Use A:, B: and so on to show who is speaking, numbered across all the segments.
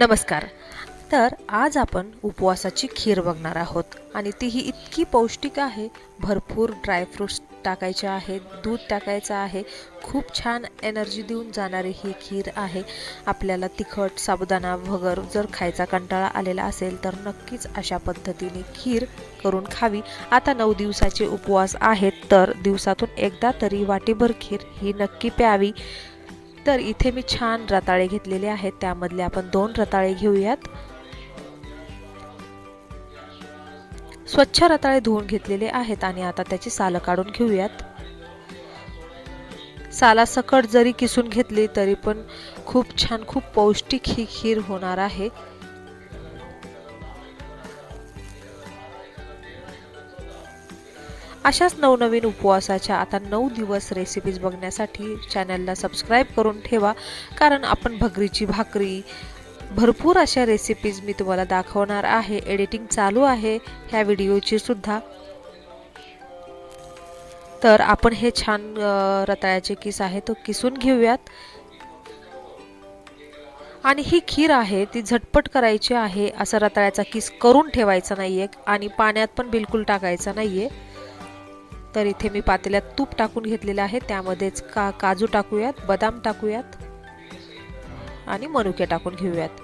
A: नमस्कार. तर आज आपण उपवासाची खीर बघणार आहोत आणि ती ही इतकी पौष्टिक आहे भरपूर ड्रायफ्रुट्स टाकायचे आहेत दूध टाकायचं आहे खूप छान एनर्जी देऊन जाणारी ही खीर आहे. आपल्याला तिखट साबुदाणा वगैरे जर खायचा कंटाळा आलेला असेल तर नक्कीच अशा पद्धतीने खीर करून खावी. आता नऊ दिवसाचे उपवास आहेत तर दिवसातून एकदा तरी वाटीभर खीर ही नक्की प्यावी. तर इथे मी छान रताळे घेतलेले आहेत. त्यामधले आपण दोन रताळे घेऊयात. स्वच्छ रताळे धुवून घेतलेले आहेत आणि आता त्याची सालं काढून घेऊयात. सालासकट जरी किसून घेतली तरी पण खूप छान खूप पौष्टिक ही खीर होणार आहे. अशाच नवनवीन उपवासाच्या आता नऊ दिवस रेसिपीज बघण्यासाठी चॅनलला सबस्क्राईब करून ठेवा. कारण आपण भगरीची भाकरी भरपूर अशा रेसिपीज मी तुम्हाला दाखवणार आहे. एडिटिंग चालू आहे. ह्या व्हिडिओची सुद्धा. तर आपण हे छान रताळ्याचे किस आहे तो किसून घेऊयात. आणि ही खीर आहे ती झटपट करायची आहे. असं रताळ्याचा किस करून ठेवायचा नाही आहे आणि पाण्यात पण बिलकुल टाकायचा नाही आहे तर इथे मी पातेल्यात तूप टाकून घेतलेलं आहे. त्यामध्येच का काजू टाकूयात बदाम टाकूयात आणि मनुके टाकून घेऊयात.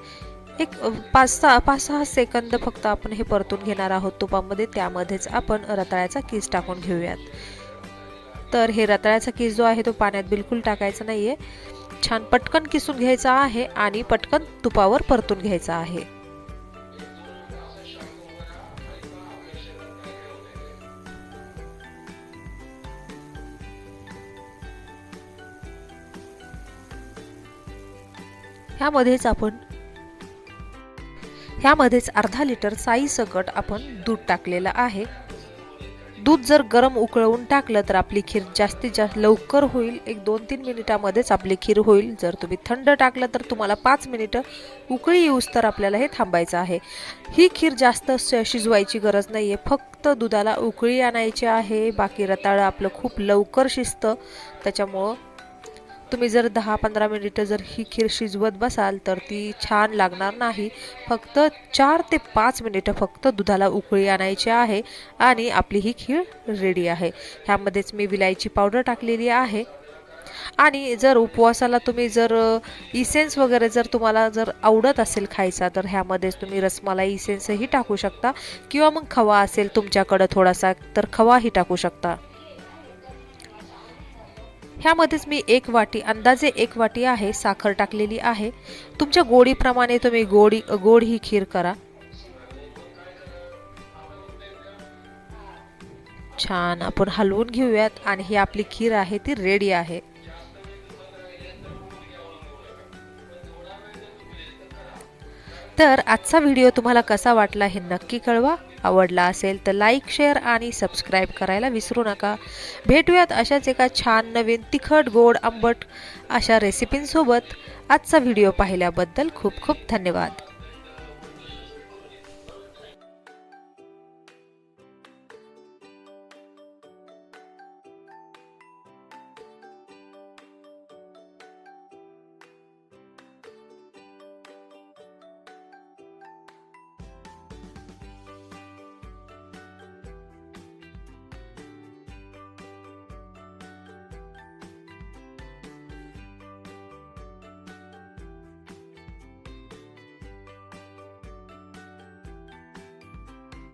A: एक पाच सहा पाच सहा सेकंद फक्त आपण हे परतून घेणार आहोत तुपामध्ये. त्यामध्येच आपण रताळ्याचा किस टाकून घेऊयात. तर हे रताळ्याचा किस जो आहे तो पाण्यात बिलकुल टाकायचा नाहीये. छान पटकन किसून घ्यायचा आहे आणि पटकन तुपावर परतून घ्यायचा आहे. ह्यामध्येच आपण ह्यामध्येच अर्धा लिटर साई सकट आपण दूध टाकलेलं आहे. दूध जर गरम उकळवून टाकलं तर आपली खीर जास्तीत जास्त लवकर होईल. एक दोन तीन मिनिटामध्येच आपली खीर होईल. जर तुम्ही थंड टाकलं तर तुम्हाला पाच मिनिटं उकळी येऊस तर आपल्याला हे थांबायचं आहे. ही खीर जास्त श- शिजवायची गरज नाही आहे फक्त दुधाला उकळी आणायची आहे. बाकी रताळं आपलं खूप लवकर शिजतं. त्याच्यामुळं तुम्ही जर दहा पंधरा मिनिटं जर ही खीर शिजवत बसाल तर ती छान लागणार नाही. फक्त चार ते पाच मिनिटं फक्त दुधाला उकळी आणायची आहे आणि आपली ही खीर रेडी आहे. ह्यामध्येच मी विलायची पावडर टाकलेली आहे. आणि जर उपवासाला तुम्ही जर इसेन्स वगैरे जर तुम्हाला जर आवडत असेल खायचा तर ह्यामध्येच तुम्ही रसमलाई इसेन्सही टाकू शकता किंवा मग खवा असेल तुमच्याकडं थोडासा तर खवाही टाकू शकता. ह्यामध्येच मी एक वाटी अंदाजे एक वाटी आहे साखर टाकलेली आहे. तुमच्या गोडीप्रमाणे तुम्ही गोडी गोड ही खीर करा. छान आपण हलवून घेऊयात आणि ही आपली खीर आहे ती रेडी आहे. तर आजचा व्हिडिओ तुम्हाला कसा वाटला हे नक्की कळवा. आवडला असेल तर लाईक शेअर आणि सबस्क्राईब करायला विसरू नका. भेटूयात अशाच एका छान नवीन तिखट गोड आंबट अशा रेसिपींसोबत आजचा व्हिडिओ पाहिल्याबद्दल खूप खूप धन्यवाद.